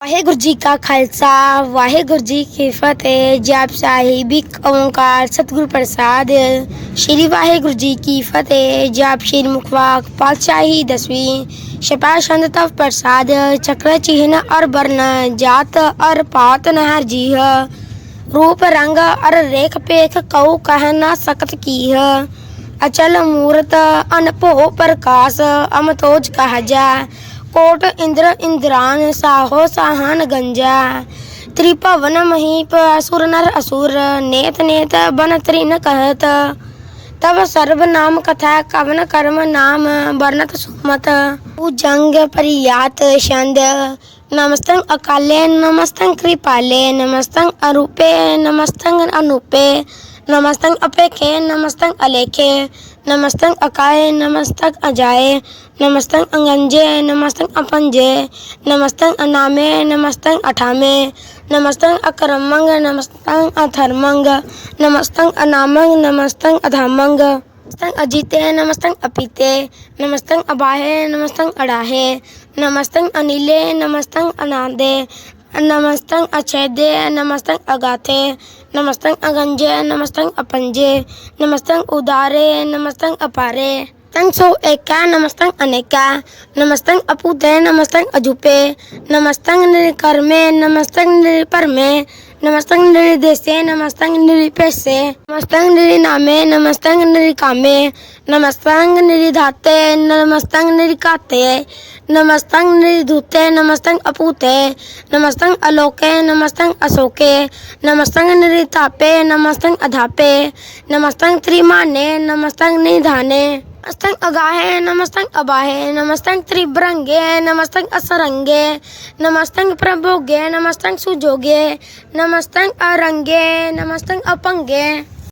ਵਾਹਿਗੁਰੂ ਜੀ ਕਾ ਖਾਲਸਾ ਵਾਹਿਗੁਰੂ ਜੀ ਕੀ ਫਤਿਹ ਜਪ ਸਾਹਿਬ ਇੱਕ ਓੰਕਾਰ ਸਤਿਗੁਰ ਪ੍ਰਸਾਦ ਸ਼੍ਰੀ ਵਾਹਿਗੁਰੂ ਜੀ ਕੀ ਫਤਿਹ ਜਪ ਸ਼੍ਰੀ ਮੁਖਵਾਕ ਪਾਤਸ਼ਾਹੀ ਦਸਵੀਂ ਛਪਾ ਛੰਦ ਤਵ ਪ੍ਰਸਾਦ ਚਕਰ ਚਿਹਨ ਅਰ ਬਰਨ ਜਾਤ ਅਰ ਪਾਤ ਨਹਰ ਜੀਹ रूप रंग अर रेख पेख कऊ कह न सकत कीह अचल मूरत अनपो प्रकाश अमतोज कहजा कोट इंद्र इंद्रान साहो साहन गंजा त्रिभवन महीप असुर नर असुर नेत नेत बन त्रिन कहत तब सर्व नाम कथा कवन कर्म नाम वर्णत सुमत जंग परियात छंद नमस्तं अकाले नमस्तं कृपाले नमस्तं अरूपे नमस्तं अनूपे नमस्तं अपेखे नमस्तं अलेखे नमस्तं अकाय नमस्तं अजाय नमस्तं अंगंजे नमस्तं अपंजे नमस्तं अनामे नमस्तं अठामे नमस्तं अकरमंग नमस्तं अथर्मंग नमस्तं अनामंग नमस्तं अधामंग नमस्तं अजीते नमस्तं अपीते नमस्तं अबाहे नमस्तं अड़ाहे नमस्तं अनिले नमस्तं अनादे नमस्तं अछेदे नमस्तंग अगाथे नमस्तंग अगंजे नमस्तंग अपंजे नमस्तंग उदारे नमस्तंग अपारे। तंग सो एका नमस्तंग अनेका नमस्तंग अपूते नमस्तंग अजूपे, नमस्तं निर्कर्मे नमस्तं निर्परमे नमस्तं निर्देशे नमस्तं निरिपेशे नमस्तं निरिनामे नमस्तं निरिकामे नमस्तं निरिधाते नमस्तं निरिकाते नमस्तं निरिधुते नमस्तं अपूते नमस्तं अलोके नमस्तं अशोके नमस्तं निरितापे नमस्तं अधापे नमस्तं त्रिमाने नमस्तं निधाने। नमस्तं अगाहे, नमस्तंग अबाहे, नमस्तंग त्रिभ्रंगे, नमस्तंग असरंगे, नमस्तंग प्रभोगे, नमस्तंग सुजोगे, नमस्तंग अरंगे, नमस्तंग अपंगे।